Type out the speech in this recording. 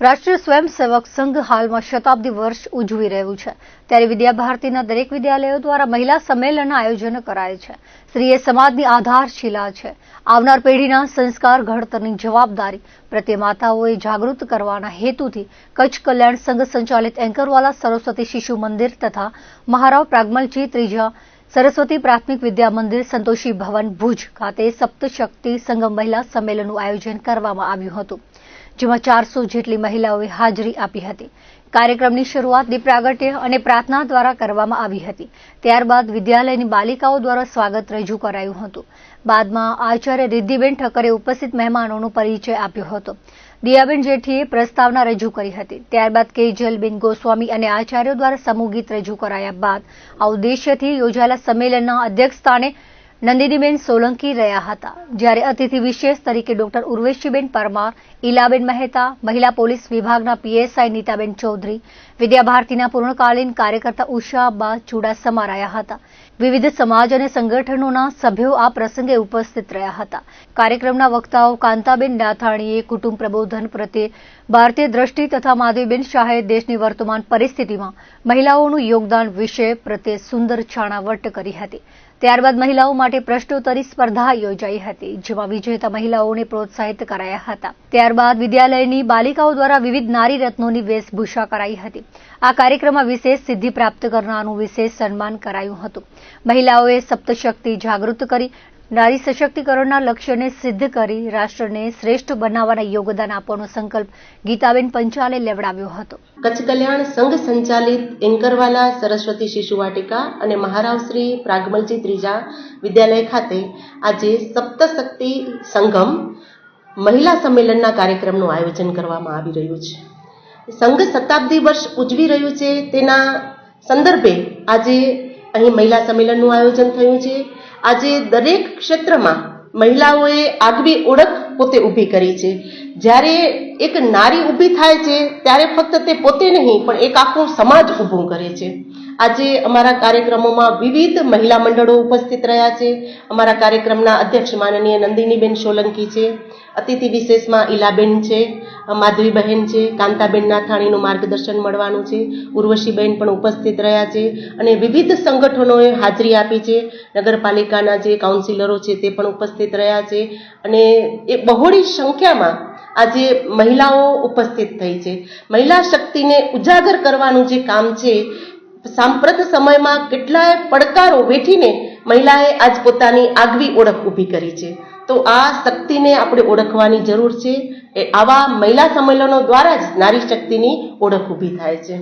રાષ્ટ્રીય સ્વયંસેવક સંઘ હાલમાં શતાબ્દી વર્ષ ઉજવી રહ્યું છે. ત્યારે વિદ્યાભારતીના દરેક વિદ્યાલયો દ્વારા મહિલા સંમેલનના આયોજન કરાય છે. સ્ત્રી એ સમાજની આધારશીલા છે. આવનાર પેઢીના સંસ્કાર ઘડતરની જવાબદારી પ્રત્યે માતાઓએ જાગૃત કરવાના હેતુથી કચ્છ કલ્યાણ સંઘ સંચાલિત એન્કરવાલા સરસ્વતી શિશુ મંદિર તથા મહારાવ પ્રાગમલજી ત્રીજા સરસ્વતી પ્રાથમિક વિદ્યા મંદિર સંતોષી ભવન ભુજ ખાતે સપ્તશક્તિ સંગમ મહિલા સંમેલનનું આયોજન કરવામાં આવ્યું હતું. જેમાં ચારસો જેટલી મહિલાઓએ હાજરી આપી હતી. કાર્યક્રમની શરૂઆત દીપ અને પ્રાર્થના દ્વારા કરવામાં આવી હતી. ત્યારબાદ વિદ્યાલયની બાલિકાઓ દ્વારા સ્વાગત રજૂ કરાયું હતું. બાદમાં આચાર્ય રિદ્ધિબેન ઠક્કરે ઉપસ્થિત મહેમાનોનો પરિચય આપ્યો હતો. દિયાબેન જેઠીએ પ્રસ્તાવના રજૂ કરી હતી. ત્યારબાદ કેજલબેન ગોસ્વામી અને આચાર્યો દ્વારા સમૂહ ગીત રજૂ કરાયા બાદ આ ઉદ્દેશ્યથી યોજાયેલા સંમેલનના અધ્યક્ષસ્થાને નંદિનીબેન સોલંકી રહ્યા હતા. જ્યારે અતિથિ વિશેષ તરીકે ડોક્ટર ઉર્વેશીબેન પરમાર, ઈલાબેન મહેતા, મહિલા પોલીસ વિભાગના પીએસઆઈ નીતાબેન ચૌધરી વિદ્યાભારતીના પૂર્ણકાલીન કાર્યકર્તા ઉષાબા ચુડાસમા રહ્યા હતા. વિવિધ સમાજ અને સંગઠનોના સભ્યો આ પ્રસંગે ઉપસ્થિત રહ્યા હતા. કાર્યક્રમના વક્તાઓ કાંતાબેન નાથાણીએ કુટુંબ પ્રબોધન પ્રત્યે ભારતીય દ્રષ્ટિ તથા માધવીબેન શાહે દેશની વર્તમાન પરિસ્થિતિમાં મહિલાઓનું યોગદાન વિશે પ્રત્યે સુંદર છાણાવટ કરી હતી. ત્યારબાદ મહિલાઓ માટે પ્રશ્નોત્તરી સ્પર્ધા યોજાઈ હતી, જેમાં વિજેતા મહિલાઓને પ્રોત્સાહિત કરાયા હતા. ત્યારબાદ વિદ્યાલયની બાલિકાઓ દ્વારા વિવિધ નારી રત્નોની વેશભૂષા કરાઈ હતી. આ કાર્યક્રમમાં વિશેષ સિદ્ધિ પ્રાપ્ત કરનારનું વિશેષ સન્માન કરાયું હતું. મહિલાઓએ સપ્તશક્તિ જાગૃત કરી નારી સશક્તિકરણના લક્ષ્યને સિદ્ધ કરી રાષ્ટ્રને શ્રેષ્ઠ બનાવવાના યોગદાન આપવાનો સંકલ્પ ગીતાબેન પંચાલે લેવડાવ્યો હતો. કચ્છ કલ્યાણ સંઘ સંચાલિત એન્કરવાલા સરસ્વતી શિશુ વાટિકા અને મહારાવ શ્રી પ્રાગમલજી ત્રીજા વિદ્યાલય ખાતે આજે સપ્તશક્તિ સંગમ મહિલા સંમેલનના કાર્યક્રમનું આયોજન કરવામાં આવી રહ્યું છે. સંઘ શતાબ્દી વર્ષ ઉજવી રહ્યું છે તેના સંદર્ભે આજે અહીં મહિલા સંમેલનનું આયોજન થયું છે. આજે દરેક ક્ષેત્રમાં મહિલાઓએ આગવી ઓળખ પોતે ઊભી કરી છે. જ્યારે એક નારી ઊભી થાય છે, ત્યારે ફક્ત તે પોતે નહીં, પણ એક આખું સમાજ ઊભું કરે છે. આજે અમારા કાર્યક્રમોમાં વિવિધ મહિલા મંડળો ઉપસ્થિત રહ્યા છે. અમારા કાર્યક્રમના અધ્યક્ષ માનનીય નંદિનીબેન સોલંકી છે. અતિથિ વિશેષમાં ઈલાબેન છે. માધવીબહેન છે, કાંતાબેન નાથાણીનું માર્ગદર્શન મળવાનું છે ઉર્વશીબેન પણ ઉપસ્થિત રહ્યા છે અને વિવિધ સંગઠનોએ હાજરી આપી છે. નગરપાલિકાના જે કાઉન્સિલરો છે તે પણ ઉપસ્થિત રહ્યા છે અને એ બહોળી સંખ્યામાં આજે મહિલાઓ ઉપસ્થિત થઈ છે. મહિલા શક્તિને ઉજાગર કરવાનું જે કામ છે, સાંપ્રત સમયમાં કેટલાય પડકારો વેઠીને મહિલાએ આજ પોતાની આગવી ઓળખ ઊભી કરી છે. તો આ શક્તિને આપણે ઓળખવાની જરૂર છે. એ આવા મહિલા સંમેલનો દ્વારા જ નારી શક્તિની ઓળખ ઊભી થાય છે.